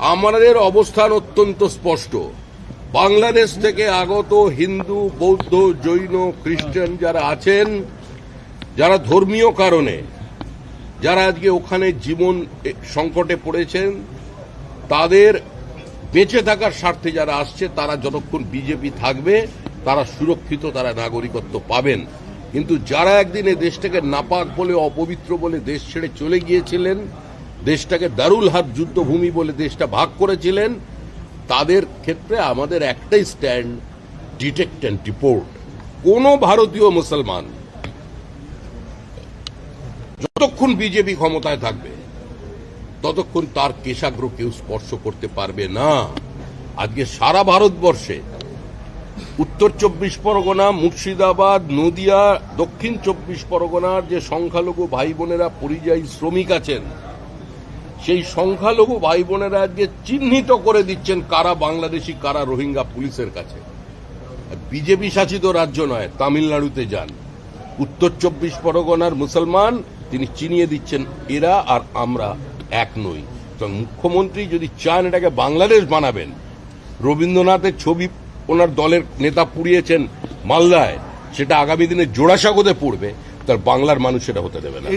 আমাদের অবস্থান অত্যন্ত স্পষ্ট। বাংলাদেশ থেকে আগত হিন্দু, বৌদ্ধ, জৈন, খ্রিস্টান যারা আছেন, যারা ধর্মীয় কারণে, যারা আজকে ওখানে জীবন সংকটে পড়েছেন, তাদের বেঁচে থাকার স্বার্থে যারা আসছে, তারা যতক্ষণ বিজেপি থাকবে, তারা সুরক্ষিত, তারা নাগরিকত্ব পাবেন। কিন্তু যারা একদিন এ দেশটাকে নাপাক বলে, অপবিত্র বলে দেশ ছেড়ে চলে গিয়েছিলেন দেশটাকে দারুল হাত যুদ্ধভূমি বলে দেশটা ভাগ করেছিলেন, তাদের ক্ষেত্রে আমাদের একটাই স্ট্যান্ড ডিটেক্ট অ্যান্ড ডিপোর্ট কোন ভারতীয় মুসলমান যতক্ষণ বিজেপি ক্ষমতায় থাকবে, ততক্ষণ তার কেশাগ্র কেউ স্পর্শ করতে পারবে না। আজকে সারা ভারতবর্ষে উত্তর চব্বিশ পরগনা, মুর্শিদাবাদ, নদিয়া, দক্ষিণ চব্বিশ পরগনার যে সংখ্যালঘু ভাই বোনেরা পরিযায়ী শ্রমিক আছেন সেই সংখ্যালঘু ভাই বোনেরা আজকে চিহ্নিত করে দিচ্ছেন কারা বাংলাদেশি, কারা রোহিঙ্গা পুলিশের কাছে। বিজেপি শাসিত রাজ্য নয়, তামিলনাড়ুতে যান। উত্তর চব্বিশ পরগনার মুসলমান, তিনি চিনিয়ে দিচ্ছেন এরা আর আমরা এক নই। তো মুখ্যমন্ত্রী যদি চান এটাকে বাংলাদেশ বানাবেন, রবীন্দ্রনাথের ছবি ওনার দলের নেতা পুড়িয়েছেন মালদায়, সেটা আগামী দিনে জোড়াসাগোতে পড়বে, তার বাংলার মানুষ সেটা হতে দেবে না।